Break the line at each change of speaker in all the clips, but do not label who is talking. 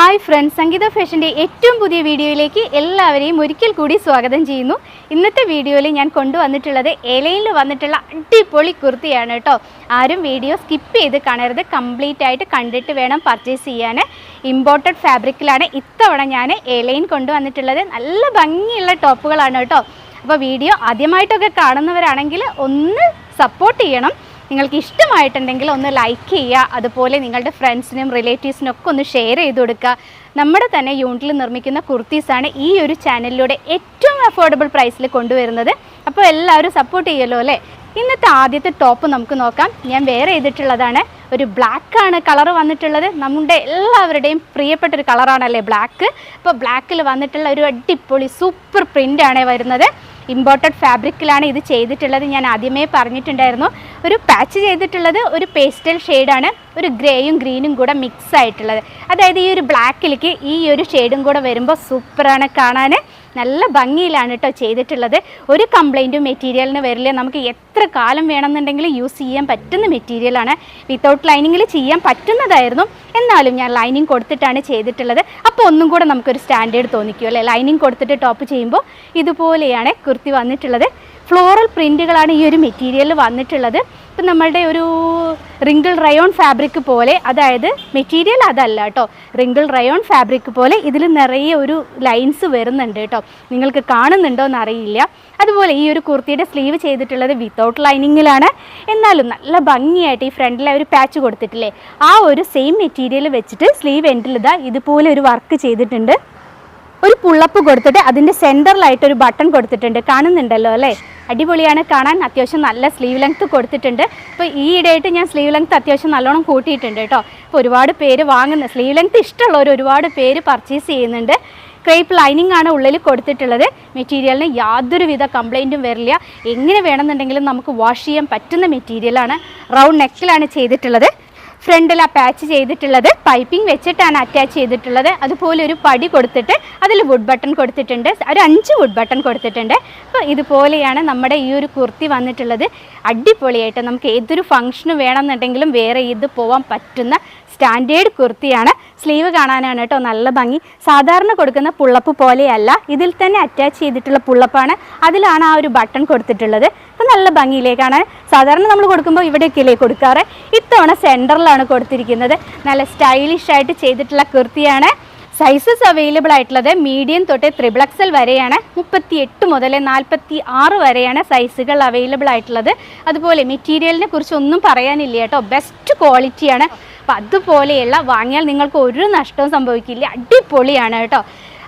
Hi friends സംഗീത ഫാഷന്റെ ഏറ്റവും പുതിയ വീഡിയോയിലേക്ക് എല്ലാവരെയും ഒരിക്കൽ കൂടി സ്വാഗതം ചെയ്യുന്നു. ഇന്നത്തെ വീഡിയോയിൽ ഞാൻ കൊണ്ടുവന്നിട്ടുള്ളത് എലയിൽ വന്നിട്ടുള്ള അടിപൊളി കുർത്തിയാണ് കേട്ടോ. ആരും വീഡിയോ സ്കിപ്പ് ചെയ്ത് കാണരുത്. കംപ്ലീറ്റ് ആയിട്ട് കണ്ടിട്ട് വേണം പർച്ചേസ് ചെയ്യാൻ ഇമ്പോർട്ടഡ് ഫാബ്രിക്കിലാണ് ഇത്തവണ ഞാൻ എലൈൻ കൊണ്ടുവന്നിട്ടുള്ളത്. നല്ല ഭംഗിയുള്ള ടോപ്പുകളാണ് കേട്ടോ. അപ്പോൾ വീഡിയോ ആദ്യമായിട്ടൊക്കെ കാണുന്നവരാണെങ്കിൽ ഒന്ന് സപ്പോർട്ട് ചെയ്യണം. നിങ്ങൾക്ക് ഇഷ്ടമായിട്ടുണ്ടെങ്കിൽ ഒന്ന് ലൈക്ക് ചെയ്യുക. അതുപോലെ നിങ്ങളുടെ ഫ്രണ്ട്സിനും റിലേറ്റീവ്സിനും ഒക്കെ ഒന്ന് ഷെയർ ചെയ്ത് കൊടുക്കുക. നമ്മുടെ തന്നെ യൂണിറ്റിൽ നിർമ്മിക്കുന്ന കുർത്തീസാണ് ഈ ഒരു ചാനലിലൂടെ ഏറ്റവും അഫോർഡബിൾ പ്രൈസിൽ കൊണ്ടുവരുന്നത്. അപ്പോൾ എല്ലാവരും സപ്പോർട്ട് ചെയ്യുമല്ലോ അല്ലേ? ഇന്നത്തെ ആദ്യത്തെ ടോപ്പ് നമുക്ക് നോക്കാം. ഞാൻ വേറെ ചെയ്തിട്ടുള്ളതാണ്. ഒരു ബ്ലാക്ക് ആണ് കളർ വന്നിട്ടുള്ളത്. നമ്മുടെ എല്ലാവരുടെയും പ്രിയപ്പെട്ട ഒരു കളറാണല്ലേ ബ്ലാക്ക് അപ്പോൾ ബ്ലാക്കിൽ വന്നിട്ടുള്ള ഒരു അടിപൊളി സൂപ്പർ പ്രിന്റ് ആണ് വരുന്നത്. ഇമ്പോർട്ടഡ് ഫാബ്രിക്കിലാണ് ഇത് ചെയ്തിട്ടുള്ളത്. ഞാൻ ആദ്യമേ പറഞ്ഞിട്ടുണ്ടായിരുന്നു. ഒരു പാച്ച് ചെയ്തിട്ടുള്ളത് ഒരു പേസ്റ്റൽ ഷെയ്ഡാണ്. ഒരു ഗ്രേയും ഗ്രീനും കൂടെ മിക്സ് ആയിട്ടുള്ളത്. അതായത് ഈ ഒരു ബ്ലാക്കിലേക്ക് ഈ ഒരു ഷെയ്ഡും കൂടെ വരുമ്പോൾ സൂപ്പറാണ് കാണാൻ. നല്ല ഭംഗിയിലാണ് കേട്ടോ ചെയ്തിട്ടുള്ളത്. ഒരു കംപ്ലൈന്റും മെറ്റീരിയലിന് വരില്ല. നമുക്ക് എത്ര കാലം വേണമെന്നുണ്ടെങ്കിലും യൂസ് ചെയ്യാൻ പറ്റുന്ന മെറ്റീരിയലാണ് വിത്തൗട്ട് ലൈനിങ്ങിൽ ചെയ്യാൻ പറ്റുന്നതായിരുന്നു. എന്നാലും ഞാൻ ലൈനിങ് കൊടുത്തിട്ടാണ് ചെയ്തിട്ടുള്ളത്. അപ്പോൾ ഒന്നും കൂടെ നമുക്കൊരു സ്റ്റാൻഡേർഡ് തോന്നിക്കുമല്ലേ ലൈനിങ് കൊടുത്തിട്ട് ടോപ്പ് ചെയ്യുമ്പോൾ ഇതുപോലെയാണ് കുർത്തി വന്നിട്ടുള്ളത്. ഫ്ലോറൽ പ്രിന്റുകളാണ് ഈ ഒരു മെറ്റീരിയലിൽ വന്നിട്ടുള്ളത്. ഇപ്പം നമ്മളുടെ ഒരു റിങ്കിൾ റയോൺ ഫാബ്രിക് പോലെ അതായത് മെറ്റീരിയൽ അതല്ല കേട്ടോ. റിങ്കിൾ റയോൺ ഫാബ്രിക് പോലെ ഇതിൽ നിറയെ ഒരു ലൈൻസ് വരുന്നുണ്ട് കേട്ടോ. നിങ്ങൾക്ക് കാണുന്നുണ്ടോ എന്നറിയില്ല. അതുപോലെ ഈ ഒരു കുർത്തിയുടെ സ്ലീവ് ചെയ്തിട്ടുള്ളത് വിത്തൗട്ട് ലൈനിങ്ങിലാണ് എന്നാലും നല്ല ഭംഗിയായിട്ട് ഈ ഫ്രണ്ടിൽ ഒരു പാച്ച് കൊടുത്തിട്ടില്ലേ? ആ ഒരു സെയിം മെറ്റീരിയൽ വെച്ചിട്ട് സ്ലീവ് എൻഡിൽ ഇതാ ഇതുപോലെ ഒരു വർക്ക് ചെയ്തിട്ടുണ്ട്. ഒരു പുള്ളപ്പ് കൊടുത്തിട്ട് അതിന്റെ സെന്ററിലായിട്ട് ഒരു ബട്ടൺ കൊടുത്തിട്ടുണ്ട്. കാണുന്നുണ്ടല്ലോ അല്ലേ? അടിപൊളിയാണ്. കാണാൻ അത്യാവശ്യം നല്ല സ്ലീവ് ലെങ്ത് കൊടുത്തിട്ടുണ്ട്. ഇപ്പോൾ ഈ ഇടയായിട്ട് ഞാൻ സ്ലീവ് ലെങ്ത് അത്യാവശ്യം നല്ലോണം കൂട്ടിയിട്ടുണ്ട് കേട്ടോ. ഇപ്പോൾ ഒരുപാട് പേര് വാങ്ങുന്ന സ്ലീവ് ലെങ്ത് ഇഷ്ടമുള്ളവർ ഒരുപാട് പേര് പർച്ചേസ് ചെയ്യുന്നുണ്ട്. ക്രേപ്പ് ലൈനിങ് ആണ് ഉള്ളിൽ കൊടുത്തിട്ടുള്ളത്. മെറ്റീരിയലിന് യാതൊരുവിധ കംപ്ലൈന്റും വരില്ല. എങ്ങനെ വേണമെന്നുണ്ടെങ്കിലും നമുക്ക് വാഷ് ചെയ്യാൻ പറ്റുന്ന മെറ്റീരിയലാണ് റൗണ്ട് നെക്കിലാണ് ചെയ്തിട്ടുള്ളത്. ഫ്രണ്ടിൽ ആ പാച്ച് ചെയ്തിട്ടുള്ളത് പൈപ്പിംഗ് വെച്ചിട്ടാണ് അറ്റാച്ച് ചെയ്തിട്ടുള്ളത്. അതുപോലെ ഒരു പടി കൊടുത്തിട്ട് അതിൽ വുഡ് ബട്ടൺ കൊടുത്തിട്ടുണ്ട്. ഒരു അഞ്ച് വുഡ് ബട്ടൺ കൊടുത്തിട്ടുണ്ട്. അപ്പോൾ ഇതുപോലെയാണ് നമ്മുടെ ഈ ഒരു കുർത്തി വന്നിട്ടുള്ളത്. അടിപൊളിയായിട്ട് നമുക്ക് ഏതൊരു ഫംഗ്ഷന് വേണമെന്നുണ്ടെങ്കിലും വേറെ ഇത് പോകാൻ പറ്റുന്ന സ്റ്റാൻഡേർഡ് കുർത്തിയാണ്. സ്ലീവ് കാണാനാണ് കേട്ടോ നല്ല ഭംഗി. സാധാരണ കൊടുക്കുന്ന പുള്ളപ്പ് പോലെയല്ല. ഇതിൽ തന്നെ അറ്റാച്ച് ചെയ്തിട്ടുള്ള പുള്ളപ്പാണ്. അതിലാണ് ആ ഒരു ബട്ടൺ കൊടുത്തിട്ടുള്ളത്. അപ്പോൾ നല്ല ഭംഗിയിലേ കാണാൻ സാധാരണ നമ്മൾ കൊടുക്കുമ്പോൾ ഇവിടെയൊക്കെയല്ലേ കൊടുക്കാറ്? ഇത്തവണ സെന്ററിലാണ് കൊടുത്തിരിക്കുന്നത്. നല്ല സ്റ്റൈലിഷ് ആയിട്ട് ചെയ്തിട്ടുള്ള കുർത്തിയാണ്. സൈസസ് അവൈലബിൾ ആയിട്ടുള്ളത് മീഡിയം തൊട്ട് ത്രിബിൾ എക്സൽ വരെയാണ്. മുപ്പത്തി എട്ട് മുതൽ നാൽപ്പത്തി ആറ് വരെയാണ് സൈസുകൾ അവൈലബിൾ ആയിട്ടുള്ളത്. അതുപോലെ മെറ്റീരിയലിനെ കുറിച്ച് ഒന്നും പറയാനില്ല കേട്ടോ. ബെസ്റ്റ് ക്വാളിറ്റിയാണ് അപ്പം അതുപോലെയുള്ള വാങ്ങിയാൽ നിങ്ങൾക്ക് ഒരു നഷ്ടവും സംഭവിക്കില്ല. അടിപൊളിയാണ് കേട്ടോ.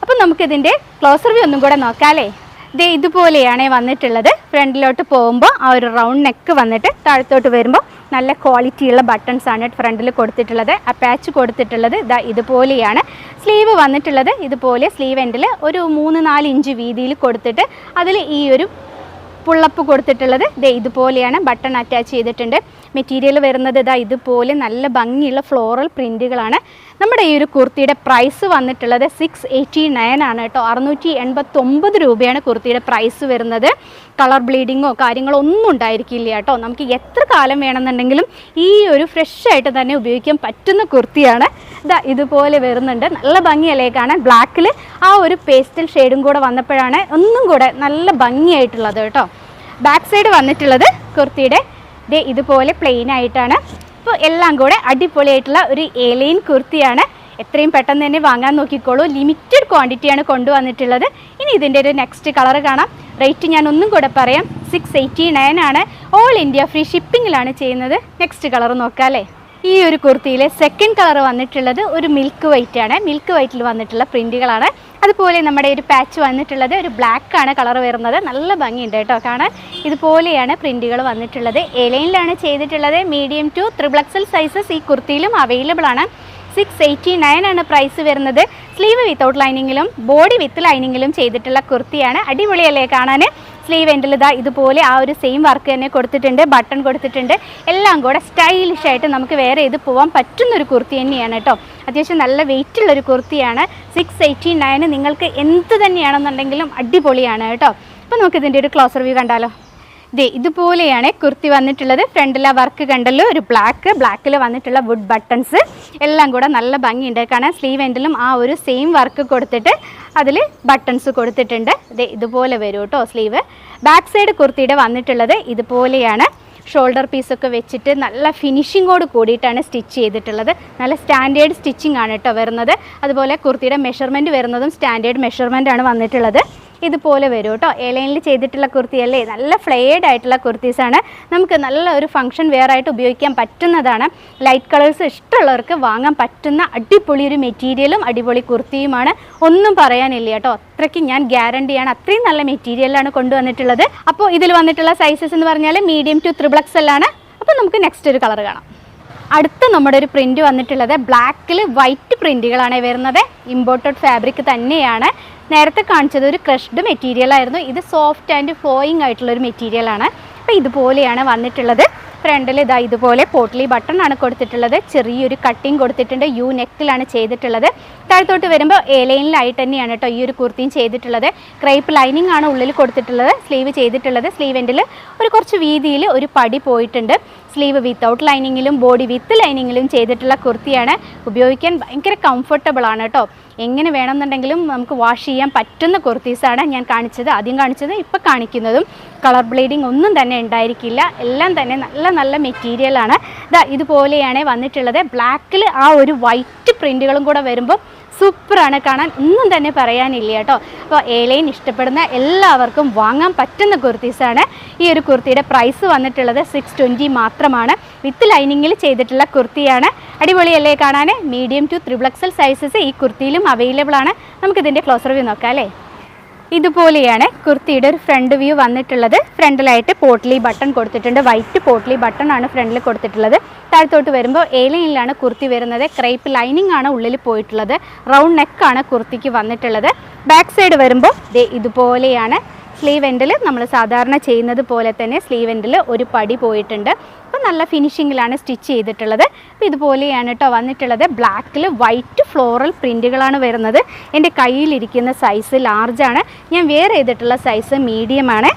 അപ്പം നമുക്കിതിന്റെ ക്ലോസർ വ്യൂ ഒന്നും കൂടെ നോക്കാമല്ലേ ഇതേ ഇതുപോലെയാണേ വന്നിട്ടുള്ളത്. ഫ്രണ്ടിലോട്ട് പോകുമ്പോൾ ആ ഒരു റൗണ്ട് നെക്ക് വന്നിട്ട് താഴത്തോട്ട് വരുമ്പോൾ നല്ല ക്വാളിറ്റിയുള്ള ബട്ടൺസ് ആണ് ഫ്രണ്ടിൽ കൊടുത്തിട്ടുള്ളത്. പാച്ച് കൊടുത്തിട്ടുള്ളത് ഇതാ ഇതുപോലെയാണ്. സ്ലീവ് വന്നിട്ടുള്ളത് ഇതുപോലെ സ്ലീവ് എൻഡിൽ ഒരു മൂന്ന് നാല് ഇഞ്ച് വീതിയിൽ കൊടുത്തിട്ട് അതിൽ ഈ ഒരു പുള്ളപ്പ് കൊടുത്തിട്ടുള്ളത്. ദേ ഇതുപോലെയാണ് ബട്ടൺ അറ്റാച്ച് ചെയ്തിട്ടുണ്ട്. മെറ്റീരിയൽ വരുന്നത് ഇതാ ഇതുപോലെ നല്ല ഭംഗിയുള്ള ഫ്ലോറൽ പ്രിന്റുകളാണ് നമ്മുടെ ഈ ഒരു കുർത്തിയുടെ പ്രൈസ് വന്നിട്ടുള്ളത് സിക്സ് എയ്റ്റി നയൻ ആണ് കേട്ടോ. അറുന്നൂറ്റി എൺപത്തൊമ്പത് രൂപയാണ് കുർത്തിയുടെ പ്രൈസ് വരുന്നത്. കളർ ബ്ലീഡിങ്ങോ കാര്യങ്ങളോ ഒന്നും ഉണ്ടായിരിക്കില്ല കേട്ടോ. നമുക്ക് എത്ര കാലം വേണമെന്നുണ്ടെങ്കിലും ഈ ഒരു ഫ്രഷ് ആയിട്ട് തന്നെ ഉപയോഗിക്കാൻ പറ്റുന്ന കുർത്തിയാണ്. ഇതാ ഇതുപോലെ വരുന്നുണ്ട്. നല്ല ഭംഗിയല്ലേ കാണാൻ? ബ്ലാക്കിൽ ആ ഒരു പേസ്റ്റൽ ഷെയ്ഡും കൂടെ വന്നപ്പോഴാണ് ഒന്നും കൂടെ നല്ല ഭംഗിയായിട്ടുള്ളത് കേട്ടോ. ബാക്ക് സൈഡ് വന്നിട്ടുള്ളത് കുർത്തിയുടെ. ദേ ഇതുപോലെ പ്ലെയിൻ ആയിട്ടാണ്. അപ്പോൾ എല്ലാം കൂടെ അടിപൊളിയായിട്ടുള്ള ഒരു ഏലൈൻ കുർത്തിയാണ്. എത്രയും പെട്ടെന്ന് തന്നെ വാങ്ങാൻ നോക്കിക്കോളൂ. ലിമിറ്റഡ് ക്വാണ്ടിറ്റിയാണ് കൊണ്ടുവന്നിട്ടുള്ളത്. ഇനി ഇതിന്റെ ഒരു നെക്സ്റ്റ് കളർ കാണാം. റേറ്റ് ഞാൻ ഒന്നും കൂടെ പറയാം. സിക്സ് എയ്റ്റി നയൻ ആണ് ഓൾ ഇന്ത്യ ഫ്രീ ഷിപ്പിങ്ങിലാണ് ചെയ്യുന്നത്. നെക്സ്റ്റ് കളർ നോക്കാം അല്ലേ? ഈ ഒരു കുർത്തിയിലെ സെക്കൻഡ് കളർ വന്നിട്ടുള്ളത് ഒരു മിൽക്ക് വൈറ്റ് ആണ്. മിൽക്ക് വൈറ്റിൽ വന്നിട്ടുള്ള പ്രിന്റുകളാണ് അതുപോലെ നമ്മുടെ ഒരു പാച്ച് വന്നിട്ടുള്ളത് ഒരു ബ്ലാക്ക് ആണ് കളർ വരുന്നത്. നല്ല ഭംഗിയുണ്ട് കേട്ടോ കാണാൻ. ഇതുപോലെയാണ് പ്രിന്റുകൾ വന്നിട്ടുള്ളത്. എലൈനിലാണ് ചെയ്തിട്ടുള്ളത്. മീഡിയം ടു ത്രിബ്ലക്സൽ സൈസസ് ഈ കുർത്തിയിലും അവൈലബിൾ ആണ്. സിക്സ് എയ്റ്റി നയൻ ആണ് പ്രൈസ് വരുന്നത്. സ്ലീവ് വിത്തൗട്ട് ലൈനിങ്ങിലും ബോഡി വിത്ത് ലൈനിങ്ങിലും ചെയ്തിട്ടുള്ള കുർത്തിയാണ്. അടിപൊളിയല്ലേ കാണാൻ സ്ലീവ് എൻഡിൽ ഇതാ ഇതുപോലെ ആ ഒരു സെയിം വർക്ക് തന്നെ കൊടുത്തിട്ടുണ്ട് ബട്ടൺ കൊടുത്തിട്ടുണ്ട്. എല്ലാം കൂടെ സ്റ്റൈലിഷ് ആയിട്ട് നമുക്ക് വേറെ ഇത് പോകാൻ പറ്റുന്ന ഒരു കുർത്തി തന്നെയാണ് കേട്ടോ അത്യാവശ്യം നല്ല വെയിറ്റ് ഉള്ള ഒരു കുർത്തിയാണ്. സിക്സ് എയ്റ്റി നയൻ നിങ്ങൾക്ക് എന്ത് തന്നെയാണെന്നുണ്ടെങ്കിലും അടിപൊളിയാണ് കേട്ടോ അപ്പോൾ നമുക്ക് ഇതിന്റെ ഒരു ക്ലോസർ വ്യൂ കണ്ടാലോ. ദേ ഇതുപോലെയാണ് കുർത്തി വന്നിട്ടുള്ളത്. ഫ്രണ്ടിലെ വർക്ക് കണ്ടല്ലോ ഒരു ബ്ലാക്ക് ബ്ലാക്കിൽ വന്നിട്ടുള്ള വുഡ് ബട്ടൺസ് എല്ലാം കൂടെ നല്ല ഭംഗിയുണ്ട്. കാരണം സ്ലീവ് എൻഡിലും ആ ഒരു സെയിം വർക്ക് കൊടുത്തിട്ട് അതിൽ ബട്ടൺസ് കൊടുത്തിട്ടുണ്ട്. ദേ ഇതുപോലെ വരും കേട്ടോ സ്ലീവ് ബാക്ക് സൈഡ് കുർത്തിയുടെ വന്നിട്ടുള്ളത് ഇതുപോലെയാണ്. ഷോൾഡർ പീസൊക്കെ വെച്ചിട്ട് നല്ല ഫിനിഷിങ്ങോട് കൂടിയിട്ടാണ് സ്റ്റിച്ച് ചെയ്തിട്ടുള്ളത്. നല്ല സ്റ്റാൻഡേർഡ് സ്റ്റിച്ചിങ് ആണ് കേട്ടോ വരുന്നത്. അതുപോലെ കുർത്തിയുടെ മെഷർമെന്റ് വരുന്നതും സ്റ്റാൻഡേർഡ് മെഷർമെന്റ് ആണ് വന്നിട്ടുള്ളത്. ഇതുപോലെ വരും കേട്ടോ എലൈനിൽ ചെയ്തിട്ടുള്ള കുർത്തിയല്ലേ നല്ല ഫ്ലെയർഡ് ആയിട്ടുള്ള കുർത്തീസാണ് നമുക്ക് നല്ല ഒരു ഫംഗ്ഷൻ വെയർ ആയിട്ട് ഉപയോഗിക്കാൻ പറ്റുന്നതാണ്. ലൈറ്റ് കളേഴ്സ് ഇഷ്ടമുള്ളവർക്ക് വാങ്ങാൻ പറ്റുന്ന അടിപൊളി ഒരു മെറ്റീരിയലും അടിപൊളി കുർത്തിയുമാണ് ഒന്നും പറയാനില്ല കേട്ടോ അത്രയ്ക്ക് ഞാൻ ഗ്യാരണ്ടിയാണ് അത്രയും നല്ല മെറ്റീരിയലാണ് കൊണ്ടുവന്നിട്ടുള്ളത്. അപ്പോൾ ഇതിൽ വന്നിട്ടുള്ള സൈസസ് എന്ന് പറഞ്ഞാൽ മീഡിയം ടു ത്രിബ്ലക്സ് എല്ലാണ് അപ്പോൾ നമുക്ക് നെക്സ്റ്റ് ഒരു കളർ കാണാം. അടുത്ത നമ്മുടെ ഒരു പ്രിന്റ് വന്നിട്ടുള്ളത് ബ്ലാക്കിൽ വൈറ്റ് പ്രിന്റുകളാണ് വരുന്നത്. ഇമ്പോർട്ടഡ് ഫാബ്രിക് തന്നെയാണ്. നേരത്തെ കാണിച്ചത് ഒരു ക്രഷ്ഡ് മെറ്റീരിയൽ ആയിരുന്നു. ഇത് സോഫ്റ്റ് ആൻഡ് ഫ്ലോയിങ് ആയിട്ടുള്ള ഒരു മെറ്റീരിയലാണ് അപ്പോൾ ഇതുപോലെയാണ് വന്നിട്ടുള്ളത്. ഫ്രണ്ടിൽ ഇതാ ഇതുപോലെ പോട്ട്ലി ബട്ടൺ ആണ് കൊടുത്തിട്ടുള്ളത്. ചെറിയൊരു കട്ടിങ് കൊടുത്തിട്ടുണ്ട്. യു നെക്കിലാണ് ചെയ്തിട്ടുള്ളത്. താഴത്തോട്ട് വരുമ്പോൾ എ ലൈനിലായിട്ട് തന്നെയാണ് കേട്ടോ ഈ ഒരു കുർത്തിയും ചെയ്തിട്ടുള്ളത്. ക്രൈപ്പ് ലൈനിങ് ആണ് ഉള്ളിൽ കൊടുത്തിട്ടുള്ളത്. സ്ലീവ് ചെയ്തിട്ടുള്ളത്. സ്ലീവ് എൻഡിൽ ഒരു കുറച്ച് വീതിയിൽ ഒരു പടി പോയിട്ടുണ്ട്. സ്ലീവ് വിത്തൗട്ട് ലൈനിങ്ങിലും ബോഡി വിത്ത് ലൈനിങ്ങിലും ചെയ്തിട്ടുള്ള കുർത്തിയാണ്. ഉപയോഗിക്കാൻ ഭയങ്കര കംഫർട്ടബിൾ ആണ് കേട്ടോ എങ്ങനെ വേണമെന്നുണ്ടെങ്കിലും നമുക്ക് വാഷ് ചെയ്യാൻ പറ്റുന്ന കുർത്തീസാണ് ഞാൻ കാണിച്ചത് ആദ്യം കാണിച്ചത് ഇപ്പോൾ കാണിക്കുന്നതും. കളർ ബ്ലീഡിങ് ഒന്നും തന്നെ ഉണ്ടായിരിക്കില്ല. എല്ലാം തന്നെ നല്ല നല്ല മെറ്റീരിയലാണ് ഇതാ ഇതുപോലെയാണ് വന്നിട്ടുള്ളത്. ബ്ലാക്കിൽ ആ ഒരു വൈറ്റ് പ്രിന്റുകളും കൂടെ വരുമ്പോൾ സൂപ്പറാണ് കാണാൻ ഒന്നും തന്നെ പറയാനില്ല കേട്ടോ. അപ്പോൾ ഏലൈൻ ഇഷ്ടപ്പെടുന്ന എല്ലാവർക്കും വാങ്ങാൻ പറ്റുന്ന കുർത്തീസാണ് ഈ ഒരു കുർത്തിയുടെ പ്രൈസ് വന്നിട്ടുള്ളത് സിക്സ് ട്വന്റി മാത്രമാണ്. വിത്ത് ലൈനിങ്ങിൽ ചെയ്തിട്ടുള്ള കുർത്തിയാണ്. അടിപൊളിയല്ലേ കാണാൻ മീഡിയം ടു ത്രിബ്ലക്സൽ സൈസസ് ഈ കുർത്തിയിലും അവൈലബിൾ ആണ്. നമുക്കിതിന്റെ ക്ലോസർ വ്യൂ നോക്കാം അല്ലേ? ഇതുപോലെയാണ് കുർത്തിയുടെ ഒരു ഫ്രണ്ട് വ്യൂ വന്നിട്ടുള്ളത്. ഫ്രണ്ടിലായിട്ട് പോട്ട്ലി ബട്ടൺ കൊടുത്തിട്ടുണ്ട്. വൈറ്റ് പോട്ട്ലി ബട്ടൺ ആണ് ഫ്രണ്ടിൽ കൊടുത്തിട്ടുള്ളത്. താഴത്തോട്ട് വരുമ്പോൾ ഏലയിലാണ് കുർത്തി വരുന്നത്. ക്രൈപ്പ് ലൈനിങ് ആണ് ഉള്ളിൽ പോയിട്ടുള്ളത്. റൗണ്ട് നെക്കാണ് കുർത്തിക്ക് വന്നിട്ടുള്ളത്. ബാക്ക് സൈഡ് വരുമ്പോൾ ദേ ഇതുപോലെയാണ്. സ്ലീവ് എൻഡിൽ നമ്മൾ സാധാരണ ചെയ്യുന്നത് പോലെ തന്നെ സ്ലീവ് എൻഡിൽ ഒരു പടി പോയിട്ടുണ്ട്. നല്ല ഫിനിഷിങ്ങിലാണ് സ്റ്റിച്ച് ചെയ്തിട്ടുള്ളത്. അപ്പോൾ ഇതുപോലെയാണ് കേട്ടോ വന്നിട്ടുള്ളത്. ബ്ലാക്കിൽ വൈറ്റ് ഫ്ലോറൽ പ്രിന്റുകളാണ് വരുന്നത്. എന്റെ കയ്യിലിരിക്കുന്ന സൈസ് ലാർജാണ് ഞാൻ വെയർ ചെയ്തിട്ടുള്ള സൈസ് മീഡിയമാണ്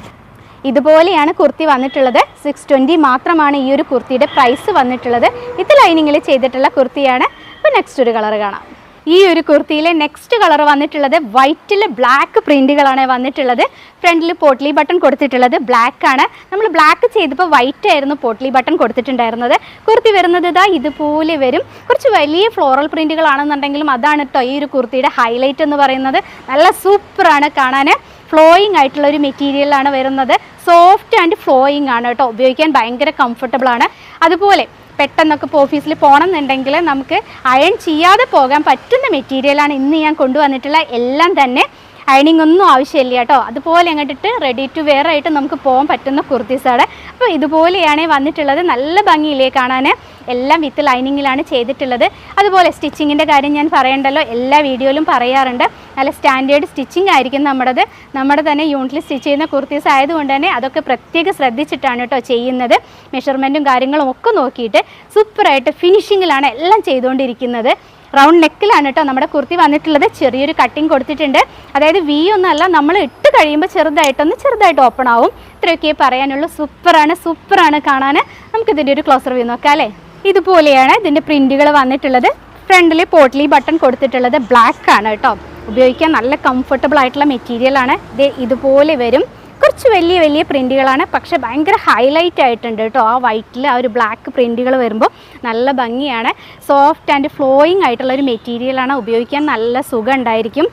ഇതുപോലെയാണ് കുർത്തി വന്നിട്ടുള്ളത്. സിക്സ് ട്വന്റി മാത്രമാണ് ഈ ഒരു കുർത്തിയുടെ പ്രൈസ് വന്നിട്ടുള്ളത്. ഇത് ലൈനിങ്ങിൽ ചെയ്തിട്ടുള്ള കുർത്തിയാണ്. അപ്പോൾ നെക്സ്റ്റ് ഒരു കളർ കാണാം. ഈ ഒരു കുർത്തിയിലെ നെക്സ്റ്റ് കളർ വന്നിട്ടുള്ളത് വൈറ്റിൽ ബ്ലാക്ക് പ്രിന്റുകളാണ് വന്നിട്ടുള്ളത്. ഫ്രണ്ടിൽ പോട്ട്ലി ബട്ടൺ കൊടുത്തിട്ടുള്ളത് ബ്ലാക്ക് ആണ്. നമ്മൾ ബ്ലാക്ക് ചെയ്തപ്പോൾ വൈറ്റ് ആയിരുന്നു പോട്ട്ലി ബട്ടൺ കൊടുത്തിട്ടുണ്ടായിരുന്നത്. കുർത്തി വരുന്നത് ഇതാ ഇതുപോലെ വരും. കുറച്ച് വലിയ ഫ്ലോറൽ പ്രിന്റുകളാണെന്നുണ്ടെങ്കിലും അതാണ് കേട്ടോ ഈ ഒരു കുർത്തിയുടെ ഹൈലൈറ്റ് എന്ന് പറയുന്നത്. നല്ല സൂപ്പറാണ് കാണാൻ ഫ്ലോയിങ് ആയിട്ടുള്ള ഒരു മെറ്റീരിയലാണ് വരുന്നത്. സോഫ്റ്റ് ആൻഡ് ഫ്ലോയിങ് ആണ് കേട്ടോ ഉപയോഗിക്കാൻ ഭയങ്കര കംഫർട്ടബിൾ ആണ്. അതുപോലെ പെട്ടെന്നൊക്കെ ഇപ്പോൾ ഓഫീസിൽ പോകണം എന്നുണ്ടെങ്കിൽ നമുക്ക് അയൺ ചെയ്യാതെ പോകാൻ പറ്റുന്ന മെറ്റീരിയലാണ് ഇന്ന് ഞാൻ കൊണ്ടുവന്നിട്ടുള്ള എല്ലാം തന്നെ അയണിങ് ഒന്നും ആവശ്യമില്ല കേട്ടോ. അതുപോലെ അങ്ങോട്ടിട്ട് റെഡി ടു വെയർ ആയിട്ട് നമുക്ക് പോകാൻ പറ്റുന്ന കുർത്തീസാണ് അപ്പോൾ ഇതുപോലെയാണ് വന്നിട്ടുള്ളത്. നല്ല ഭംഗിയില്ലേ കാണാൻ എല്ലാം വിത്ത് ലൈനിങ്ങിലാണ് ചെയ്തിട്ടുള്ളത്. അതുപോലെ സ്റ്റിച്ചിങ്ങിന്റെ കാര്യം ഞാൻ പറയണ്ടല്ലോ. എല്ലാ വീഡിയോയിലും പറയാറുണ്ട്. നല്ല സ്റ്റാൻഡേർഡ് സ്റ്റിച്ചിങ് ആയിരിക്കും നമ്മുടേത്. നമ്മുടെ തന്നെ യൂണിറ്റിൽ സ്റ്റിച്ച് ചെയ്യുന്ന കുർത്തീസ് ആയതുകൊണ്ട് തന്നെ അതൊക്കെ പ്രത്യേകം ശ്രദ്ധിച്ചിട്ടാണ് കേട്ടോ ചെയ്യുന്നത്. മെഷർമെന്റും കാര്യങ്ങളും ഒക്കെ നോക്കിയിട്ട് സൂപ്പറായിട്ട് ഫിനിഷിങ്ങിലാണ് എല്ലാം ചെയ്തുകൊണ്ടിരിക്കുന്നത്. റൗണ്ട് നെക്കിലാണ് കേട്ടോ നമ്മുടെ കുർത്തി വന്നിട്ടുള്ളത്. ചെറിയൊരു കട്ടിങ് കൊടുത്തിട്ടുണ്ട്. അതായത് വി ഒന്നല്ല നമ്മൾ ഇട്ട് കഴിയുമ്പോൾ ചെറുതായിട്ടൊന്ന് ചെറുതായിട്ട് ഓപ്പൺ ആവും. ഇത്രയൊക്കെ പറയാനുള്ളൂ. സൂപ്പറാണ് സൂപ്പറാണ് കാണാൻ നമുക്കിതിന്റെ ഒരു ക്ലോസർ വ്യൂ നോക്കാം അല്ലേ? ഇതുപോലെയാണ് ഇതിന്റെ പ്രിന്റുകൾ വന്നിട്ടുള്ളത്. ഫ്രണ്ടിൽ പോട്ട്ലി ബട്ടൺ കൊടുത്തിട്ടുള്ളത് ബ്ലാക്ക് ആണ് കേട്ടോ ഉപയോഗിക്കാൻ നല്ല കംഫർട്ടബിൾ ആയിട്ടുള്ള മെറ്റീരിയലാണ് ഇത് ഇതുപോലെ വരും. കുറച്ച് വലിയ വലിയ പ്രിന്റുകളാണ് പക്ഷേ ഭയങ്കര ഹൈലൈറ്റ് ആയിട്ടുണ്ട് കേട്ടോ ആ വൈറ്റിൽ ആ ഒരു ബ്ലാക്ക് പ്രിന്റുകൾ വരുമ്പോൾ നല്ല ഭംഗിയാണ്. സോഫ്റ്റ് ആൻഡ് ഫ്ലോയിങ് ആയിട്ടുള്ള ഒരു മെറ്റീരിയലാണ് ഉപയോഗിക്കാൻ നല്ല സുഖം ഉണ്ടായിരിക്കും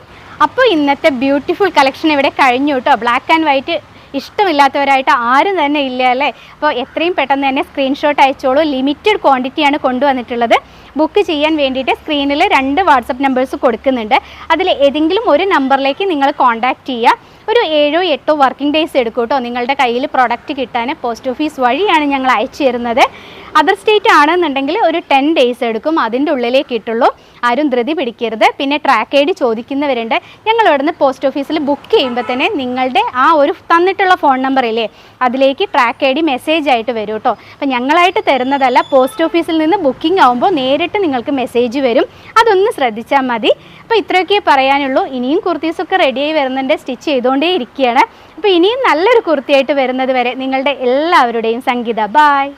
അപ്പോൾ ഇന്നത്തെ ബ്യൂട്ടിഫുൾ കളക്ഷൻ ഇവിടെ കഴിഞ്ഞു കേട്ടോ. ബ്ലാക്ക് ആൻഡ് വൈറ്റ് ഇഷ്ടമില്ലാത്തവരായിട്ട് ആരും തന്നെ ഇല്ല അല്ലേ? അപ്പോൾ എത്രയും പെട്ടെന്ന് തന്നെ സ്ക്രീൻഷോട്ട് അയച്ചോളൂ. ലിമിറ്റഡ് ക്വാണ്ടിറ്റിയാണ് കൊണ്ടുവന്നിട്ടുള്ളത്. ബുക്ക് ചെയ്യാൻ വേണ്ടിയിട്ട് സ്ക്രീനിൽ രണ്ട് വാട്സപ്പ് നമ്പേഴ്സ് കൊടുക്കുന്നുണ്ട്. അതിൽ ഏതെങ്കിലും ഒരു നമ്പറിലേക്ക് നിങ്ങൾ കോൺടാക്റ്റ് ചെയ്യുക ഒരു ഏഴോ എട്ടോ വർക്കിംഗ് ഡേയ്സ് എടുക്കൂട്ടോ കേട്ടോ നിങ്ങളുടെ കയ്യിൽ പ്രോഡക്റ്റ് കിട്ടാൻ പോസ്റ്റ് ഓഫീസ് വഴിയാണ് ഞങ്ങൾ അയച്ചു തരുന്നത്. അതർ സ്റ്റേറ്റ് ആണെന്നുണ്ടെങ്കിൽ ഒരു ടെൻ ഡേയ്സ് എടുക്കും അതിന്റെ ഉള്ളിലേ കിട്ടുള്ളൂ. ആരും ധൃതി പിടിക്കരുത്. പിന്നെ ട്രാക്ക് ഐ ഡി ചോദിക്കുന്നവരുണ്ട്. ഞങ്ങൾ ഇവിടുന്ന് പോസ്റ്റ് ഓഫീസിൽ ബുക്ക് ചെയ്യുമ്പോൾ തന്നെ നിങ്ങളുടെ ആ ഒരു തന്നിട്ടുള്ള ഫോൺ നമ്പർ ഇല്ലേ അതിലേക്ക് ട്രാക്ക് ഐ ഡി മെസ്സേജ് ആയിട്ട് വരും കേട്ടോ അപ്പം ഞങ്ങളായിട്ട് തരുന്നതല്ല പോസ്റ്റ് ഓഫീസിൽ നിന്ന് ബുക്കിംഗ് ആകുമ്പോൾ നേരിട്ട് നിങ്ങൾക്ക് മെസ്സേജ് വരും. അതൊന്ന് ശ്രദ്ധിച്ചാൽ മതി. അപ്പോൾ ഇത്രയൊക്കെ പറയാനുള്ളൂ. ഇനിയും കുർത്തീസൊക്കെ റെഡിയായി വരുന്നുണ്ട് സ്റ്റിച്ച് ചെയ്തുകൊണ്ടേ ഇരിക്കുകയാണ് അപ്പോൾ ഇനിയും നല്ലൊരു കുർത്തിയായിട്ട് വരുന്നത് വരെ നിങ്ങളുടെ എല്ലാവരുടെയും സംഗീത. ബായ്